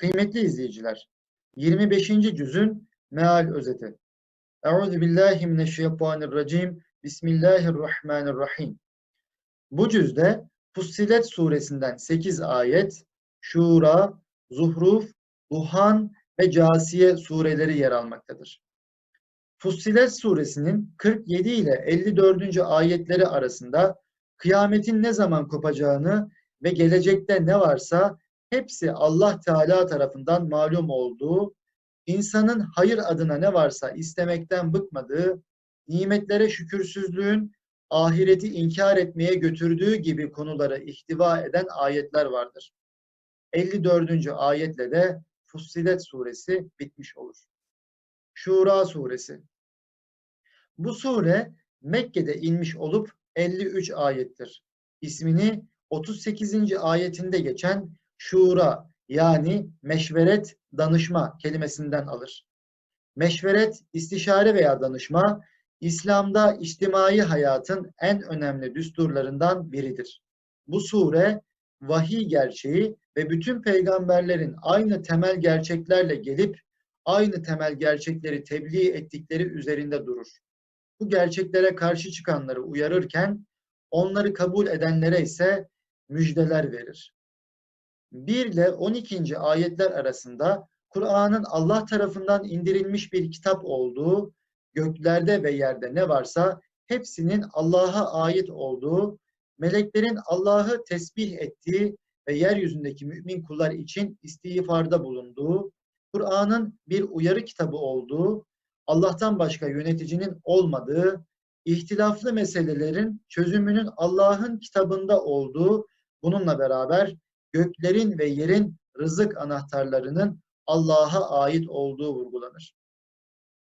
Kıymetli izleyiciler, 25. cüzün meal özeti. Euzu billahi mineşşeytanirracim. Bismillahirrahmanirrahim. Bu cüzde Fussilet suresinden 8 ayet, Şura, Zuhruf, Duhan ve Casiye sureleri yer almaktadır. Fussilet suresinin 47 ile 54. ayetleri arasında kıyametin ne zaman kopacağını ve gelecekte ne varsa hepsi Allah Teala tarafından malum olduğu, insanın hayır adına ne varsa istemekten bıkmadığı, nimetlere şükürsüzlüğün ahireti inkar etmeye götürdüğü gibi konuları ihtiva eden ayetler vardır. 54. ayetle de Fussilet suresi bitmiş olur. Şura suresi. Bu sure Mekke'de inmiş olup 53 ayettir. İsmini 38. ayetinde geçen şura yani meşveret, danışma kelimesinden alır. Meşveret, istişare veya danışma, İslam'da içtimai hayatın en önemli düsturlarından biridir. Bu sure, vahiy gerçeği ve bütün peygamberlerin aynı temel gerçeklerle gelip aynı temel gerçekleri tebliğ ettikleri üzerinde durur. Bu gerçeklere karşı çıkanları uyarırken onları kabul edenlere ise müjdeler verir. 1 ile 12. ayetler arasında Kur'an'ın Allah tarafından indirilmiş bir kitap olduğu, göklerde ve yerde ne varsa hepsinin Allah'a ait olduğu, meleklerin Allah'ı tesbih ettiği ve yeryüzündeki mümin kullar için istiğfarda bulunduğu, Kur'an'ın bir uyarı kitabı olduğu, Allah'tan başka yöneticinin olmadığı, ihtilaflı meselelerin çözümünün Allah'ın kitabında olduğu, bununla beraber göklerin ve yerin rızık anahtarlarının Allah'a ait olduğu vurgulanır.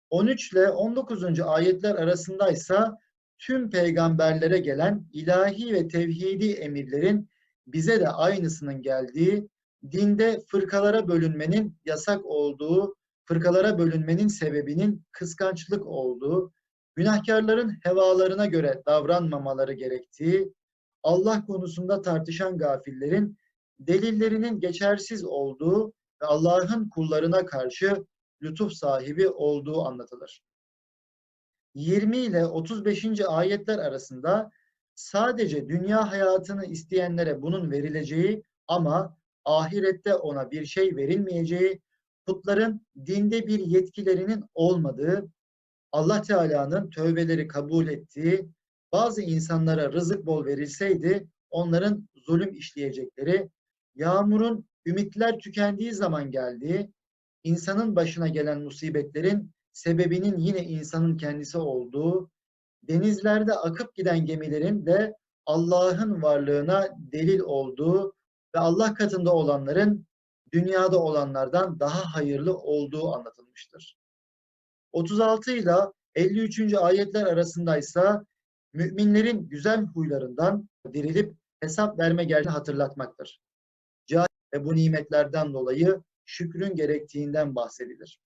13 ile 19. ayetler arasındaysa tüm peygamberlere gelen ilahi ve tevhidi emirlerin bize de aynısının geldiği, dinde fırkalara bölünmenin yasak olduğu, fırkalara bölünmenin sebebinin kıskançlık olduğu, günahkarların hevalarına göre davranmamaları gerektiği, Allah konusunda tartışan gafillerin delillerinin geçersiz olduğu ve Allah'ın kullarına karşı lütuf sahibi olduğu anlatılır. 20 ile 35. ayetler arasında sadece dünya hayatını isteyenlere bunun verileceği ama ahirette ona bir şey verilmeyeceği, putların dinde bir yetkilerinin olmadığı, Allah Teala'nın tövbeleri kabul ettiği, bazı insanlara rızık bol verilseydi onların zulüm işleyecekleri, yağmurun ümitler tükendiği zaman geldiği, insanın başına gelen musibetlerin sebebinin yine insanın kendisi olduğu, denizlerde akıp giden gemilerin de Allah'ın varlığına delil olduğu ve Allah katında olanların dünyada olanlardan daha hayırlı olduğu anlatılmıştır. 36 ile 53. ayetler arasındaysa müminlerin güzel huylarından dirilip hesap verme gerçeğini hatırlatmaktır. Ve bu nimetlerden dolayı şükrün gerektiğinden bahsedilir.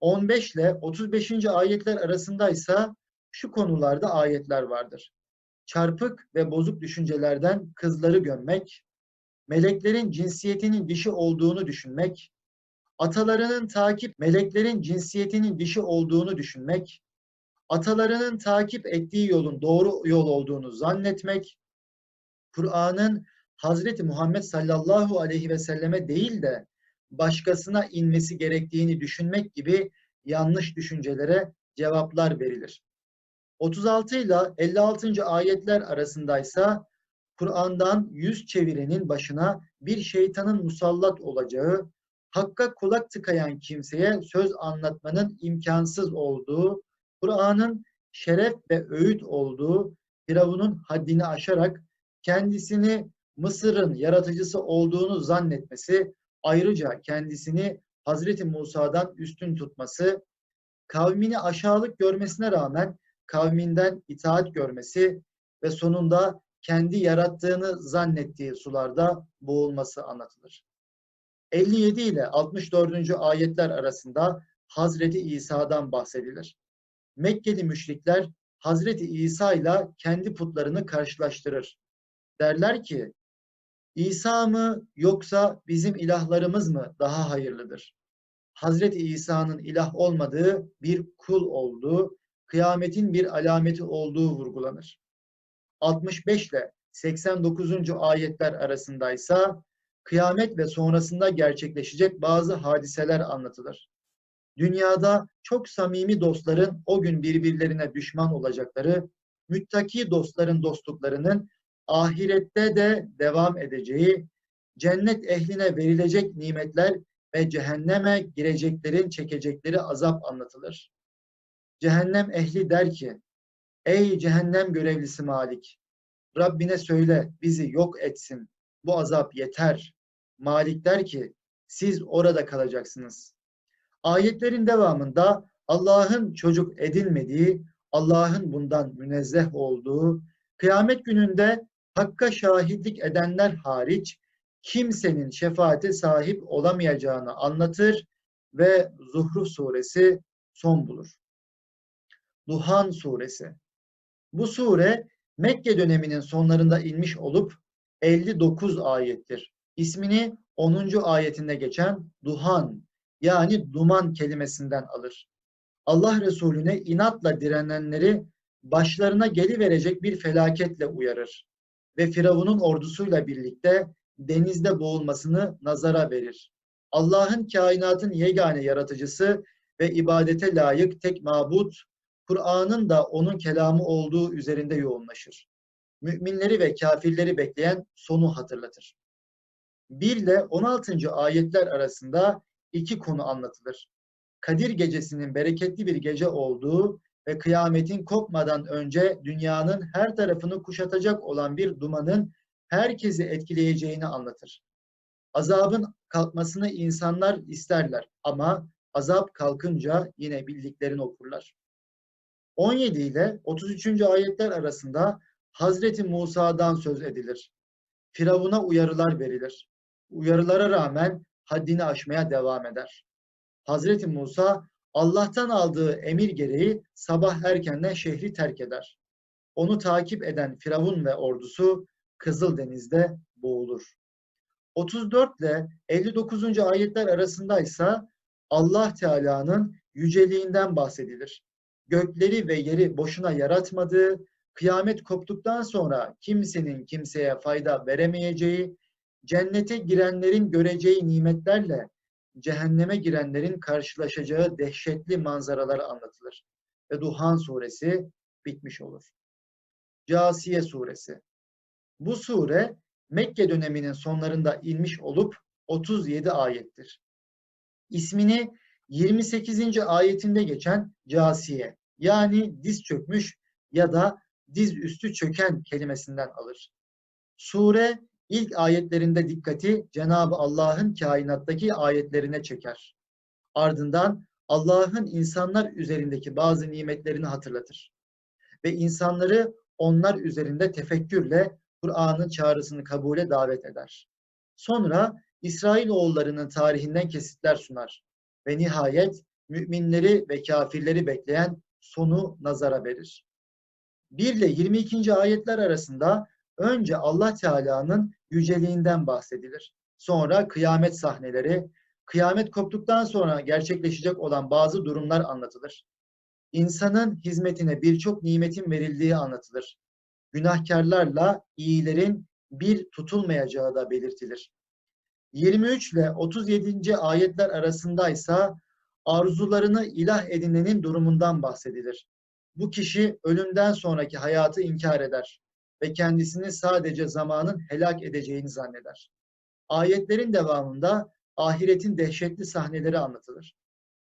15 ile 35. ayetler arasındaysa şu konularda ayetler vardır. Çarpık ve bozuk düşüncelerden kızları gömmek, meleklerin cinsiyetinin dişi olduğunu düşünmek, atalarının takip meleklerin cinsiyetinin dişi olduğunu düşünmek, atalarının takip ettiği yolun doğru yol olduğunu zannetmek, Kur'an'ın Hazreti Muhammed sallallahu aleyhi ve selleme değil de başkasına inmesi gerektiğini düşünmek gibi yanlış düşüncelere cevaplar verilir. 36 ile 56. ayetler arasındaysa Kur'an'dan yüz çevirenin başına bir şeytanın musallat olacağı, hakka kulak tıkayan kimseye söz anlatmanın imkansız olduğu, Kur'an'ın şeref ve öğüt olduğu, Firavun'un haddini aşarak kendisini Mısır'ın yaratıcısı olduğunu zannetmesi, ayrıca kendisini Hazreti Musa'dan üstün tutması, kavmini aşağılık görmesine rağmen kavminden itaat görmesi ve sonunda kendi yarattığını zannettiği sularda boğulması anlatılır. 57 ile 64. ayetler arasında Hazreti İsa'dan bahsedilir. Mekkeli müşrikler Hazreti İsa ile kendi putlarını karşılaştırır. Derler ki İsa mı yoksa bizim ilahlarımız mı daha hayırlıdır? Hazreti İsa'nın ilah olmadığı bir kul olduğu, kıyametin bir alameti olduğu vurgulanır. 65 ile 89. ayetler arasındaysa kıyamet ve sonrasında gerçekleşecek bazı hadiseler anlatılır. Dünyada çok samimi dostların o gün birbirlerine düşman olacakları, müttaki dostların dostluklarının ahirette de devam edeceği, cennet ehline verilecek nimetler ve cehenneme gireceklerin çekecekleri azap anlatılır. Cehennem ehli der ki, Ey cehennem görevlisi Malik! Rabbine söyle bizi yok etsin. Bu azap yeter. Malik der ki, siz orada kalacaksınız. Ayetlerin devamında Allah'ın çocuk edilmediği, Allah'ın bundan münezzeh olduğu, kıyamet gününde hakka şahitlik edenler hariç kimsenin şefaate sahip olamayacağını anlatır ve Zuhruf suresi son bulur. Duhan suresi. Bu sure Mekke döneminin sonlarında inmiş olup 59 ayettir. İsmini 10. ayetinde geçen Duhan yani duman kelimesinden alır. Allah Resulüne inatla direnenleri başlarına geli verecek bir felaketle uyarır ve Firavun'un ordusuyla birlikte denizde boğulmasını nazara verir. Allah'ın kainatın yegane yaratıcısı ve ibadete layık tek mabut, Kur'an'ın da onun kelamı olduğu üzerinde yoğunlaşır. Müminleri ve kafirleri bekleyen sonu hatırlatır. 1 ile 16. ayetler arasında iki konu anlatılır. Kadir gecesinin bereketli bir gece olduğu ve kıyametin kopmadan önce dünyanın her tarafını kuşatacak olan bir dumanın herkesi etkileyeceğini anlatır. Azabın kalkmasını insanlar isterler ama azap kalkınca yine bildiklerini okurlar. 17 ile 33. ayetler arasında Hazreti Musa'dan söz edilir. Firavun'a uyarılar verilir. Uyarılara rağmen haddini aşmaya devam eder. Hazreti Musa Allah'tan aldığı emir gereği sabah erkenden şehri terk eder. Onu takip eden Firavun ve ordusu Kızıldeniz'de boğulur. 34 ile 59. ayetler arasındaysa Allah Teala'nın yüceliğinden bahsedilir. Gökleri ve yeri boşuna yaratmadığı, kıyamet koptuktan sonra kimsenin kimseye fayda veremeyeceği, cennete girenlerin göreceği nimetlerle cehenneme girenlerin karşılaşacağı dehşetli manzaralar anlatılır. Ve Duhan suresi bitmiş olur. Casiye suresi. Bu sure Mekke döneminin sonlarında inmiş olup 37 ayettir. İsmini 28. ayetinde geçen casiye yani diz çökmüş ya da diz üstü çöken kelimesinden alır. Sure ilk ayetlerinde dikkati Cenab-ı Allah'ın kainattaki ayetlerine çeker. Ardından Allah'ın insanlar üzerindeki bazı nimetlerini hatırlatır. Ve insanları onlar üzerinde tefekkürle Kur'an'ın çağrısını kabule davet eder. Sonra İsrail oğullarının tarihinden kesitler sunar ve nihayet müminleri ve kafirleri bekleyen sonu nazara verir. 1 ile 22. ayetler arasında önce Allah Teala'nın yüceliğinden bahsedilir. Sonra kıyamet sahneleri, kıyamet koptuktan sonra gerçekleşecek olan bazı durumlar anlatılır. İnsanın hizmetine birçok nimetin verildiği anlatılır. Günahkarlarla iyilerin bir tutulmayacağı da belirtilir. 23 ile 37. ayetler arasındaysa arzularını ilah edinenin durumundan bahsedilir. Bu kişi ölümden sonraki hayatı inkar eder ve kendisini sadece zamanın helak edeceğini zanneder. Ayetlerin devamında ahiretin dehşetli sahneleri anlatılır.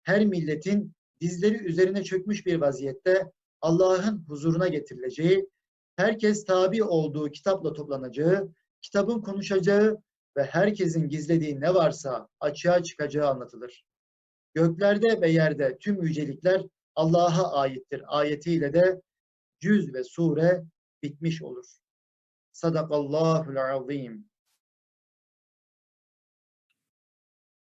Her milletin dizleri üzerine çökmüş bir vaziyette Allah'ın huzuruna getirileceği, herkes tabi olduğu kitapla toplanacağı, kitabın konuşacağı ve herkesin gizlediği ne varsa açığa çıkacağı anlatılır. Göklerde ve yerde tüm yücelikler Allah'a aittir ayetiyle de cüz ve sure bitmiş olur. Sadakallahul azim.